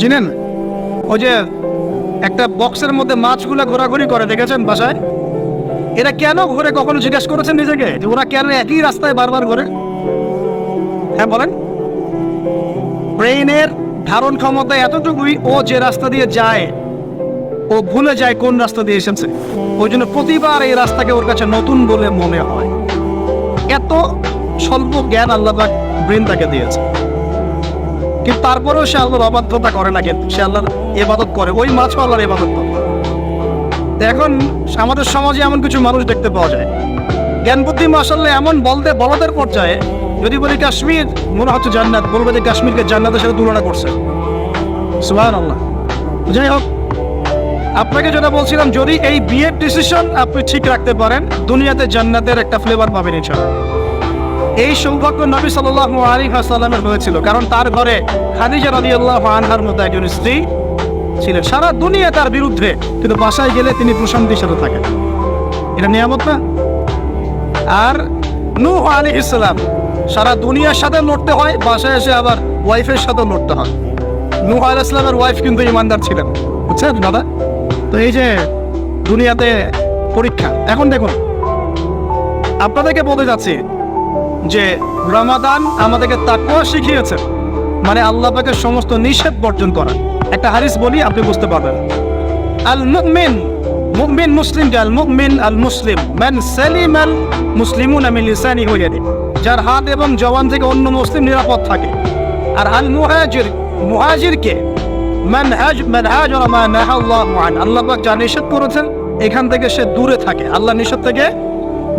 চিনেন ওই যে একটা বক্সের মধ্যে মাছগুলো ঘোরাঘুরি করে, দেখেছেন বাসায়? এরা কেন ঘুরে, কখনো জিজ্ঞেস করেছেন নিজেকে? যে ওরা কেন একই রাস্তায় বারবার ঘোরে? হ্যাঁ বলেন। ব্রেইনের ধারণ ক্ষমতা এতটুকুই ও যে রাস্তা দিয়ে যায়, ও ভুলে যায় কোন রাস্তা দিয়ে এসেছে। ওই জন্য প্রতিবার এই রাস্তাকে ওর কাছে নতুন বলে মনে হয়। এত স্বল্প জ্ঞান আল্লাহ ব্রেন তাকে দিয়েছে। কিন্তু তারপরেও সে আল্লাহর অবাধ্যতা করে না কিন্তু। সে আল্লাহর এবাদত করে। ওই মাছও আল্লাহর এবাদত করে। এখন আমাদের সমাজে এমন কিছু মানুষ দেখতে পাওয়া যায়। জ্ঞান বুদ্ধি মাসাল্লাহ এমন বলতে বলদের পর্যায়ে, যদি বলি কাশ্মীর, মনে হচ্ছে জান্নাত, বলবে যে কাশ্মীরকে জান্নাতের সাথে তুলনা করছে। সুহান আল্লাহ যাই হোক, আপনাকে যেটা বলছিলাম, যদি এই বিয়ের ডিসিশন আপনি ঠিক রাখতে পারেন, দুনিয়াতে জান্নাতের একটা ফ্লেভার পাবেন ইনশাআল্লাহ। এই সৌভাগ্য নবী সাল্লাহ আলী হাসাল্লামের হয়েছিল, কারণ তার ঘরে খাদিজা রাদি আল্লাহ আনহার মতো একজন স্ত্রী ছিলেন। সারা দুনিয়া তার বিরুদ্ধে, কিন্তু বাসায় গেলে তিনি প্রশান্তির সাথে থাকেন। এটা নিয়ামত না? আর নূহ আলী ইসলাম সারা দুনিয়ার সাথে লড়তে হয়, বাসায় এসে আবার ওয়াইফের সাথে লড়তে হয়। নূহ আলী ইসলামের ওয়াইফ কিন্তু ইমানদার ছিলেন। বুঝছেন দাদা? তো এই যে দুনিয়াতে পরীক্ষা, এখন দেখুন, আপনাদেরকে বলতে যাচ্ছি যে রমাদান আমাদেরকে তাকুয়া শিখিয়েছে। মানে আল্লাহ পাকের সমস্ত নিষেধ বর্জন করা। একটা হারিস বলি, আপনি বুঝতে পারবেন। আল মুমিন মুমিন মুসলিম আল মুমিন, আল মুসলিম, মান সালিম আল মুসলিমুন মিন লিসানি ইয়াদি যার হাত এবং জবান থেকে অন্য মুসলিম নিরাপদ থাকে। আর আল মুহাজির, মুহাজিরকে মান হাজ, মান হাজারা মা নাহা আল্লাহু আল্লাহ পাক যা নিষেধ করেছেন, এখান থেকে সে দূরে থাকে। আল্লাহ নিষেধ থেকে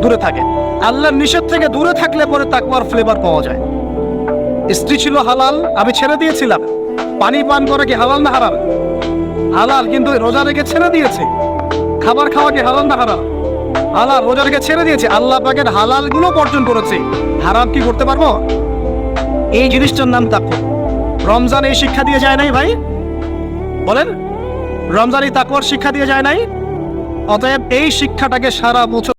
দূরে থাকে। আল্লাহর নিষেধ থেকে দূরে থাকলে পরে তাকওয়ার ফ্লেভার পাওয়া যায়। স্ত্রী ছিল হালাল, আমি ছেড়ে দিয়েছিলাম। পানি পান করা কি হালাল না হারাম? হালাল কিন্তু রোজা রেখে ছেড়ে দিয়েছে। খাবার খাওয়া কি হালাল না হারাম? হালাল রোজা রেখে ছেড়ে দিয়েছে। আল্লাহ পাকের হালালগুলো বর্জন করেছে। হারাম কি করতে পারব? এই জিনিসটার নাম তাকওয়া। রমজান এই শিক্ষা দিয়ে যায় নাই ভাই? বলেন, রমজান এই তাকওয়ার শিক্ষা দিয়ে যায় নাই? অতএব এই শিক্ষাটাকে সারা বছর